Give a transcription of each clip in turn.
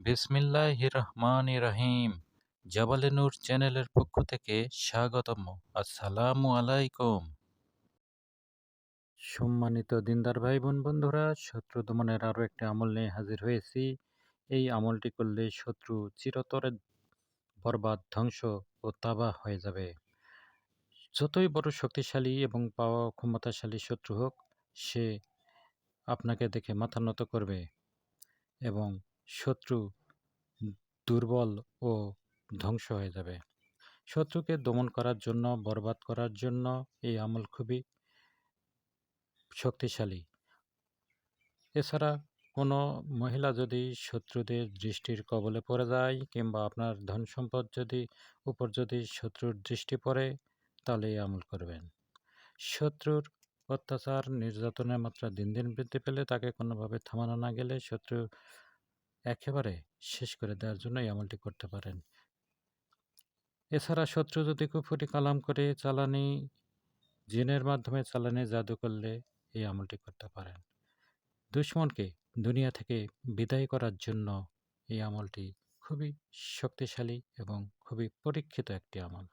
বিসমিল্লাহ রহমান রহিম জাবালে নূর চ্যানেলের পক্ষ থেকে স্বাগতম। আসসালামু আলাইকুম। সম্মানিত দিনদার ভাই বোন বন্ধুরা, শত্রু দমনের আরও একটি আমল নিয়ে হাজির হয়েছি। এই আমলটি করলে শত্রু চিরতরে বরবাদ, ধ্বংস ও তাবা হয়ে যাবে। যতই বড় শক্তিশালী এবং পাওয়া ক্ষমতাশালী শত্রু হোক, সে আপনাকে দেখে মাথা নত করবে এবং শত্রু দুর্বল ও ধ্বংস হয়ে যাবে। শত্রুকে দমন করার জন্য বরবাদ করার জন্য এই আমল খুবই শক্তিশালী। এছাড়া কোনো মহিলা যদি শত্রুদের দৃষ্টির কবলে পড়ে যায় কিংবা আপনার ধন সম্পদ যদি উপর যদি শত্রুর দৃষ্টি পড়ে তাহলে এই আমল করবেন। শত্রুর অত্যাচার নির্যাতনের মাত্রা দিন দিন বৃদ্ধি পেলে তাকে কোনোভাবে থামানো না গেলে শত্রু একেবারে শেষ করে দেওয়ার জন্য এই আমলটি করতে পারেন। এছাড়া শত্রু যদি কুফুরি কালাম করে চালানি, জিনের মাধ্যমে চালানি জাদু করলে এই আমলটি করতে পারেন। দুশ্মনকে দুনিয়া থেকে বিদায় করার জন্য এই আমলটি খুবই শক্তিশালী এবং খুবই পরীক্ষিত একটি আমল।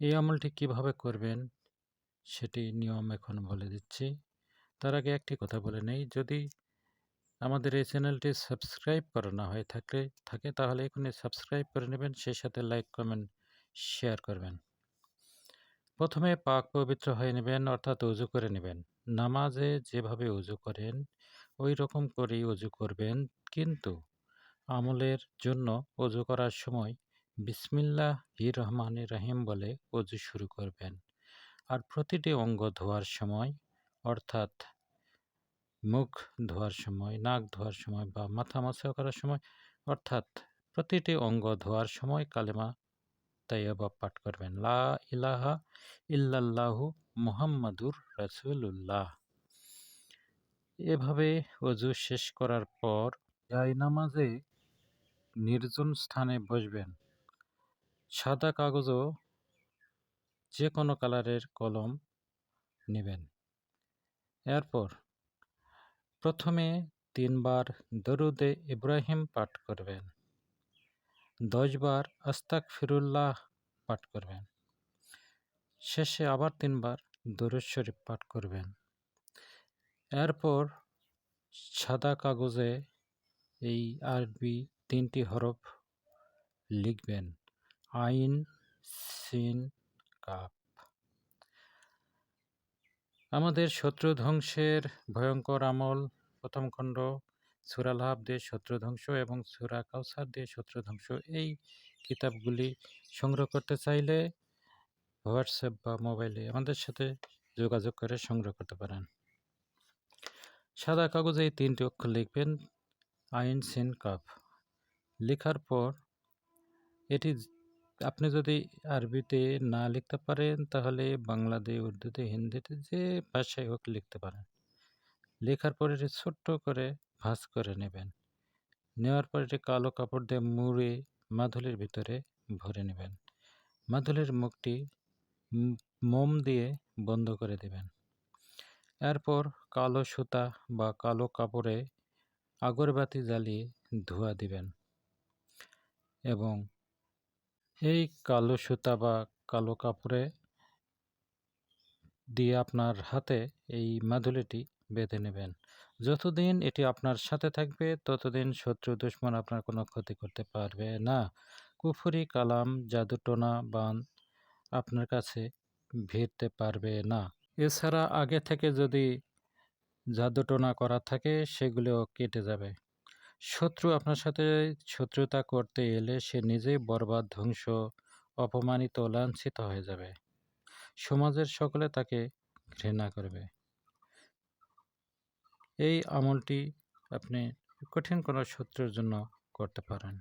এই আমলটি কীভাবে করবেন সেটি নিয়ম এখন বলে দিচ্ছি। তার আগে একটি কথা বলে নেই। যদি আমাদের এই চ্যানেলটি সাবস্ক্রাইব করা না হয়ে থাকে থাকে তাহলে এখনই সাবস্ক্রাইব করে নেবেন, সেই সাথে লাইক, কমেন্ট, শেয়ার করবেন। প্রথমে পাক পবিত্র হয়ে নেবেন, অর্থাৎ উজু করে নেবেন। নামাজে যেভাবে উজু করেন, ওই রকম করেই উজু করবেন। কিন্তু আমলের জন্য উজু করার সময় বিসমিল্লাহ হি রহমান রাহিম বলে উজু শুরু করবেন। আর প্রতিটি অঙ্গ ধোয়ার সময়, অর্থাৎ মুখ ধোয়ার সময়, নাক ধোয়ার সময় বা মাথা মাছা করার সময়, অর্থাৎ প্রতিটি অঙ্গ ধোয়ার সময় কালেমা তাইয়াবা পাঠ করবেন। লা ইলাহা ইল্লাল্লাহু মুহাম্মাদুর রাসূলুল্লাহ। এভাবে অজু শেষ করার পর নামাজে নির্জন স্থানে বসবেন। সাদা কাগজও যে কোনো কালারের কলম নেবেন। এরপর প্রথমে তিনবার দরুদে ইব্রাহিম পাঠ করবেন। দশবার আস্তাক ফিরুল্লাহ পাঠ করবেন। শেষে আবার তিনবার দরুদ শরীফ পাঠ করবেন। এরপর সাদা কাগজে এই আরবি তিনটি হরফ লিখবেন। আইন, সিন কাপ আমাদের শত্রু ধ্বংসের ভয়ঙ্কর আমল, প্রথম খণ্ড সুরা লাভ দিয়ে শত্রু ধ্বংস এবং সুরা কাউসার দিয়ে শত্রু ধ্বংস। এই কিতাবগুলি সংগ্রহ করতে চাইলে হোয়াটসঅ্যাপ বা মোবাইলে আমাদের সাথে যোগাযোগ করে সংগ্রহ করতে পারেন। সাদা কাগজে তিনটি অক্ষর লিখবেন আইন সিন কাপ লেখার পর এটি আপনি যদি আরবিতে না লিখতে পারেন, তাহলে বাংলাতে, উর্দুতে, হিন্দিতে যে ভাষায় হোক লিখতে পারেন। লেখার পরে এটি ছোট্ট করে ভাঁজ করে নেবেন। নেওয়ার পর এটি কালো কাপড় দিয়ে মুড়ে মাদুলির ভিতরে ভরে নেবেন। মাদুলির মুখটি মোম দিয়ে বন্ধ করে দেবেন। এরপর কালো সুতা বা কালো কাপড়ে আগরবাতি জ্বালিয়ে ধোয়া দিবেন এবং এই কালো সুতা বা কালো কাপড়ে দিয়ে আপনার হাতে এই মাদুলিটি বেঁধে নেবেন। যতদিন এটি আপনার সাথে থাকবে, ততদিন শত্রু দুশ্মন আপনার কোনো ক্ষতি করতে পারবে না। কুফুরি, কালাম জাদুটোনা বান আপনার কাছে ভিড়তে পারবে না। এছাড়া আগে থেকে যদি জাদুটোনা করা থাকে সেগুলিও কেটে যাবে। শত্রু আপনার সাথে শত্রুতা করতে এলে সে নিজেই বরবাদ, ধ্বংস, অপমানিত, লাঞ্ছিত হয়ে যাবে। সমাজের সকলে তাকে ঘৃণা করবে। এই আমলটি আপনি কঠিন কোনো শত্রুর জন্য করতে পারেন।